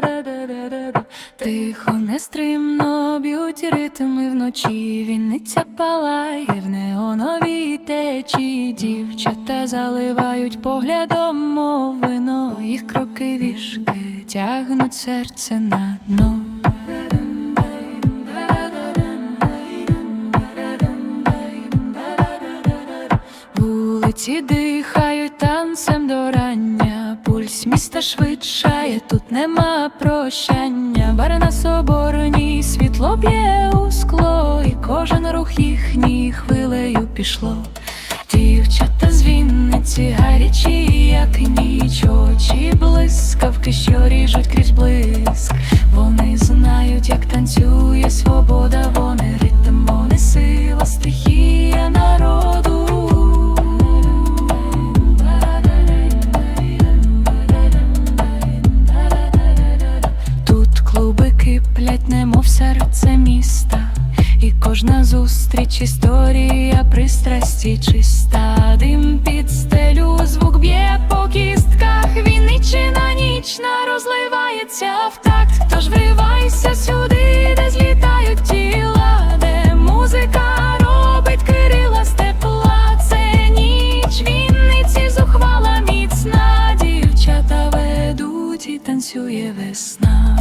da da da da Тихо, нестримно б'ють ритми вночі, Вінниця палає в неоновій течі. Дівчата заливають поглядом, мов вино, їх кроки вішки тягнуть серце на дно. Вулиці дихають танцем до рання, міста швидшає, тут нема прощання. Бар на соборній світло б'є у скло, і кожен рух їхній хвилею пішло. Дівчата з Вінниці гарячі, як ніч, очі блискавки, що ріжуть крізь блиск. Вони знають, як танцює свобода, палять, немов серце міста, і кожна зустріч, історія пристрасті чиста, дим під стелю, звук б'є по кістках, Вінничина нічна розливається в такт, тож вривайся сюди, де злітають тіла, де музика робить Кирила степла, це ніч Вінниці зухвала міцна, дівчата ведуть і танцює весна.